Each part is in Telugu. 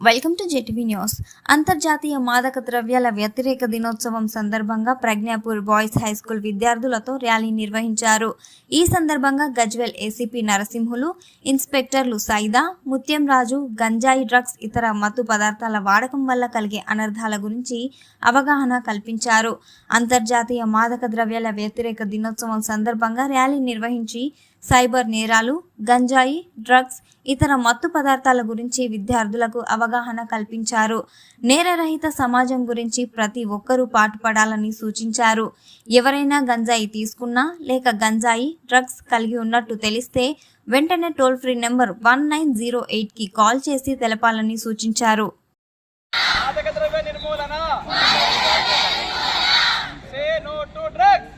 వెల్కమ్ టు జెటివి న్యూస్ అంతర్జాతీయ మాదక ద్రవ్యాల వ్యతిరేక దినోత్సవం సందర్భంగా ప్రజ్ఞాపూర్ బాయ్స్ హై స్కూల్ విద్యార్థులతో ర్యాలీ నిర్వహించారు. ఈ సందర్భంగా గజ్వెల్ ఏసీపీ నరసింహులు ఇన్స్పెక్టర్లు సైదా ముత్యం రాజు గంజాయి డ్రగ్స్ ఇతర మత్తు పదార్థాల వాడకం వల్ల కలిగే అనర్థాల గురించి అవగాహన కల్పించారు. అంతర్జాతీయ మాదక ద్రవ్యాల వ్యతిరేక దినోత్సవం సందర్భంగా ర్యాలీ నిర్వహించి సైబర్ నేరాలు గంజాయి డ్రగ్స్ ఇతర మత్తు పదార్థాల గురించి విద్యార్థులకు అవగాహన కల్పించారు. నేరరహిత సమాజం గురించి ప్రతి ఒక్కరూ పాటుపడాలని సూచించారు. ఎవరైనా గంజాయి తీసుకున్నా లేక గంజాయి డ్రగ్స్ కలిగి ఉన్నట్టు తెలిస్తే వెంటనే toll free number one nine zero ఎయిట్కి కాల్ చేసి తెలపాలని సూచించారు మాదక ద్రవ్య నిర్మూలన say no to drugs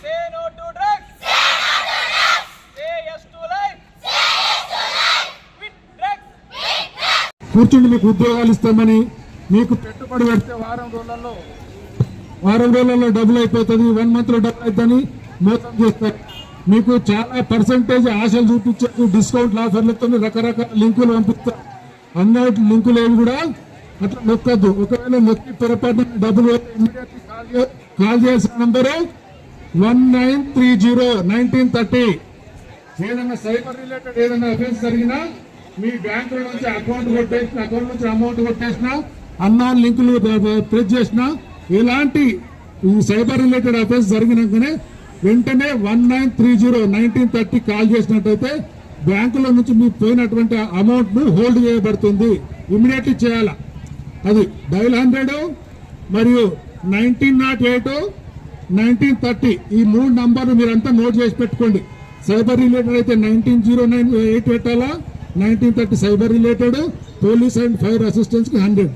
say no to drugs say yes to life with drugs కూర్చుండి మీకు ఉద్యోగాలు ఇస్తామని మీకు పెట్టుబడి పెడితే వారం రోజులలో వారం రోజులలో డబ్బులు అయిపోతుంది వన్ మంత్లో డబ్బులు అవుతుందని మోసం చేస్తారు. మీకు చాలా పర్సంటేజ్ ఆశలు చూపించారు డిస్కౌంట్ ఆఫర్లతో రకరకాల లింకులు పంపిస్తారు. అన్నటి లింకులు ఏవి కూడా అట్లా నొక్కద్దు. ఒకవేళ నొక్కి పొరపాటు డబ్బులు కాల్ చే- కాల్ చేసిన number one nine three zero nineteen thirty ఏదైనా సైబర్ రిలేటెడ్ ఏదైనా అఫెన్స్ జరిగినా మీ బ్యాంక్ నుంచి అకౌంట్ కొట్టేసిన అకౌంట్ నుంచి అమౌంట్ కొట్టేసిన అన్నాన్ లింకులు ప్రెస్ చేసిన ఎలాంటి ఈ సైబర్ రిలేటెడ్ అఫెన్స్ జరిగినాకనే వెంటనే one nine three zero nineteen thirty call చేసినట్టయితే బ్యాంకులో నుంచి మీకు పోయినటువంటి అమౌంట్ను హోల్డ్ చేయబడుతుంది. ఇమీడియట్లీ చేయాలా? అది డైల్ హండ్రెడ్ మరియు nineteen naught eight nineteen thirty ఈ మూడు నంబర్లు మీరంతా నోట్ చేసి పెట్టుకోండి. సైబర్ రిలేటెడ్ అయితే నైన్టీన్ జీరో నైన్ ఎయిట్ పెట్టాలా? Nineteen thirty cyber related police and fire అసిస్టెన్స్కి hundred.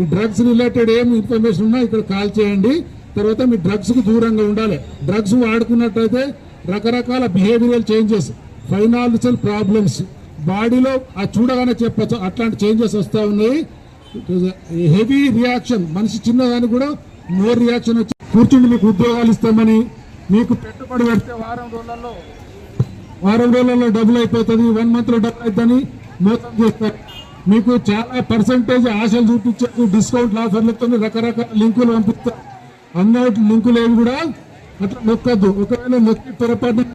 ఈ డ్రగ్స్ రిలేటెడ్ ఏం ఇన్ఫర్మేషన్ ఉన్నా ఇక్కడ కాల్ చేయండి. తర్వాత మీ డ్రగ్స్కు దూరంగా ఉండాలి. డ్రగ్స్ వాడుకున్నట్టయితే రకరకాల బిహేవియరల్ చేంజెస్ ఫైనాన్షియల్ ప్రాబ్లమ్స్ బాడీలో ఆ చూడగానే చెప్పచ్చు. అట్లాంటి చేంజెస్ వస్తూ ఉన్నాయి. హెవీ రియాక్షన్ మనిషి చిన్నదానికి కూడా మోర్ రియాక్షన్ వచ్చి కూర్చుండి మీకు ఉద్యోగాలు ఇస్తామని మీకు పెట్టుబడి పెడితే వారం రోజులలో వారం రోజులలో డబ్బులు అయిపోతుంది వన్ మంత్లో డబ్బులు అవుతుందని మోసం చేస్తారు. మీకు చాలా పర్సంటేజ్ ఆశలు చూపించారు డిస్కౌంట్ ఆఫర్లతో రకరకాల లింకులు పంపిస్తారు. అన్నౌట్ లింకులు ఏవి కూడా అట్లా నొక్కద్దు. ఒకవేళ నొక్కి పొరపాటు